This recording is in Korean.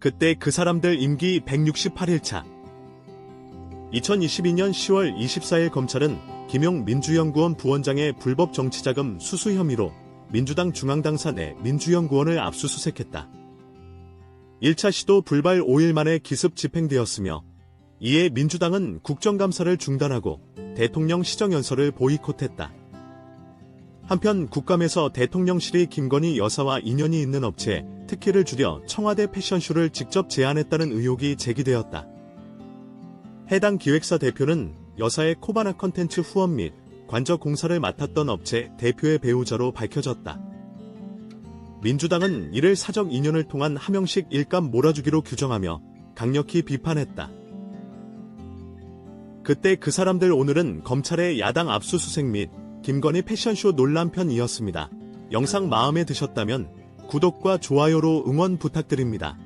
그때 그 사람들 임기 168일차. 2022년 10월 24일 검찰은 김용 민주연구원 부원장의 불법 정치자금 수수 혐의로 민주당 중앙당사 내 민주연구원을 압수수색했다. 1차 시도 불발 5일 만에 기습 집행되었으며 이에 민주당은 국정감사를 중단하고 대통령 시정연설을 보이콧했다. 한편 국감에서 대통령실이 김건희 여사와 인연이 있는 업체에 특혜를 주려 청와대 패션쇼를 직접 제안했다는 의혹이 제기되었다. 해당 기획사 대표는 여사의 코바나 컨텐츠 후원 및 관저 공사를 맡았던 업체 대표의 배우자로 밝혀졌다. 민주당은 이를 사적 인연을 통한 함영식 일감 몰아주기로 규정하며 강력히 비판했다. 그때 그 사람들 오늘은 검찰의 야당 압수수색 및 김건희 패션쇼 논란편이었습니다. 영상 마음에 드셨다면 구독과 좋아요로 응원 부탁드립니다.